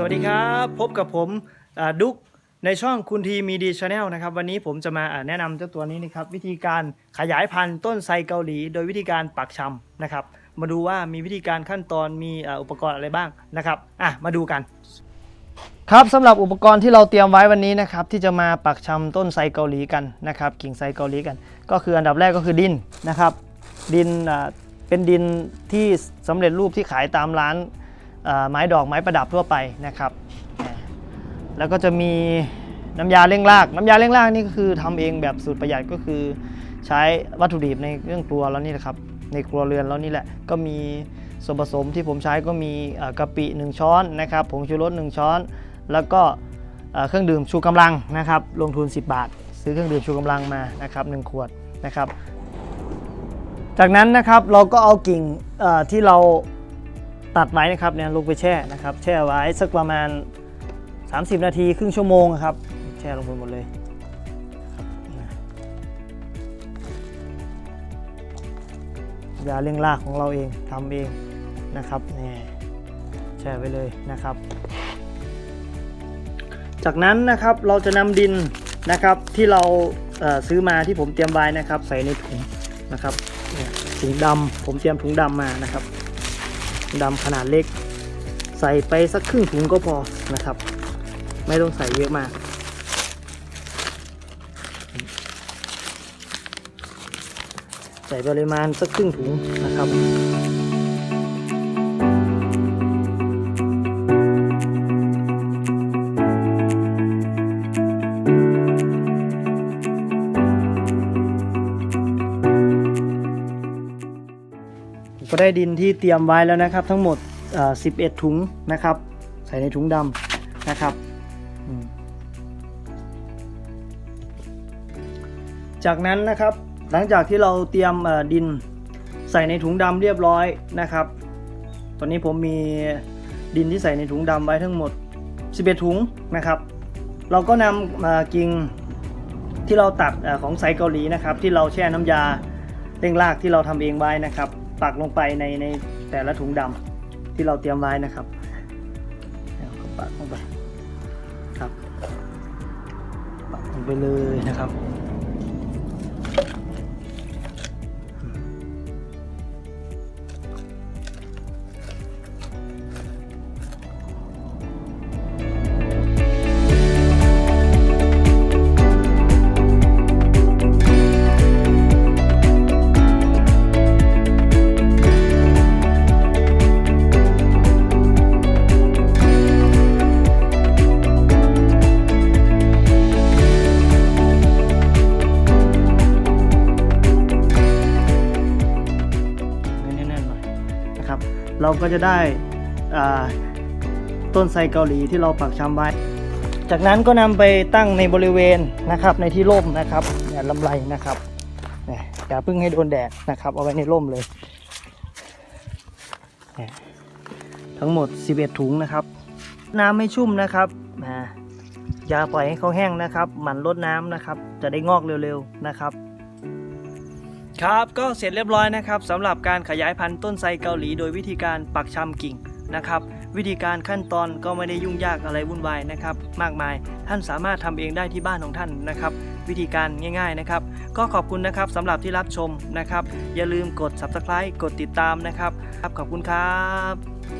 สวัสดีครับ พบกับผมดุ๊กในช่องคุณทีมีดีชาแนลนะครับ วันนี้ผมจะมาแนะนำเจ้าตัวนี้นะครับ วิธีการขยายพันธุ์ต้นไทรเกาหลี โดยวิธีการปักชำนะครับ มาดูว่ามีวิธีการขั้นตอนมีอุปกรณ์อะไรบ้างนะครับอะมาดูกัน ครับสำหรับอุปกรณ์ที่เราเตรียมไว้วันนี้นะครับ ที่จะมาปักชำต้นไทรเกาหลีกันนะครับ กิ่งไทรเกาหลีกัน ก็คืออันดับแรกก็คือดินนะครับ ดินเป็นดินที่สำเร็จรูปที่ขายตามร้าน ไม้ดอกไม้ประดับทั่วไปนะครับ แล้วก็จะมีน้ำยาเร่งราก น้ำยาเร่งรากนี่ก็คือทำเองแบบสูตรประหยัดก็คือ ใช้วัตถุดิบในเรื่องครัวแล้วนี่แหละครับในครัวเรือนแล้วนี่แหละก็มีส่วนผสมที่ผมใช้ก็มีกะปิ 1 ช้อนนะครับผงชูรส1 ช้อน แล้วก็เครื่องดื่มชูกำลังนะครับลงทุน 10 บาท ซื้อเครื่องดื่มชูกำลังมานะครับ1ขวดนะครับ จากนั้นนะครับเราก็เอากิ่งที่เรา ตัดไว้นะครับเนี่ยลงไปแช่นะครับ แช่ไว้สักประมาณ 30 นาทีครึ่งชั่วโมงครับ แช่ลงไปหมดเลยยาเร่งรากของเราเองทำเองนะครับนี่แช่ไว้เลยนะครับ จากนั้นนะครับเราจะนำดินนะครับที่เราเซื้อมาที่ผมเตรียมไว้นะครับ ใส่ในถุงนะครับถุงดำผมเตรียมถุงดำมานะครับ ดำขนาดเล็ก ใส่ไปสักครึ่งถุงก็พอนะครับ ไม่ต้องใส่เยอะมาก ใส่ปริมาณสักครึ่งถุงนะครับ ก็ได้ดินที่เตรียมไว้แล้วนะครับ ทั้งหมด 11 ถุงนะครับ ใส่ในถุงดำนะครับ จากนั้นนะครับหลังจากที่เราเตรียมดินใส่ในถุงดำเรียบร้อยนะครับ ตอนนี้ผมมีดินที่ใส่ในถุงดำไว้ทั้งหมด 11 ถุงนะครับ เราก็นำมากิ่งที่เราตัดของไซเกาหลีนะครับ ที่เราแช่น้ำยาเร่งรากที่เราทำเองไว้นะครับ ปักลงไปในในแต่ละถุงดำที่เราเตรียมไว้นะครับก็ปักลงไปครับปักลงไปเลยนะครับ เราก็จะได้ต้นไทรเกาหลีที่เราปักชำไว้ จากนั้นก็นำไปตั้งในบริเวณนะครับในที่ร่มนะครับอย่าลำไรนะครับอย่าเพิ่งให้โดนแดดนะครับ เอาไว้ในร่มเลย ทั้งหมด 11 ถุงนะครับ น้ำไม่ชุ่มนะครับอย่าปล่อยให้เขาแห้งนะครับ หมั่นลดน้ำนะครับ จะได้งอกเร็วๆนะครับ ครับก็เสร็จเรียบร้อยนะครับสำหรับการขยายพันธุ์ต้นไทรเกาหลีโดยวิธีการปักชำกิ่งนะครับ วิธีการขั้นตอนก็ไม่ได้ยุ่งยากอะไรวุ่นวายนะครับ มากมายท่านสามารถทำเองได้ที่บ้านของท่านนะครับ วิธีการง่าย ๆนะครับ ก็ขอบคุณนะครับสำหรับที่รับชมนะครับ อย่าลืมกด subscribe กดติดตามนะครับครับขอบคุณครับ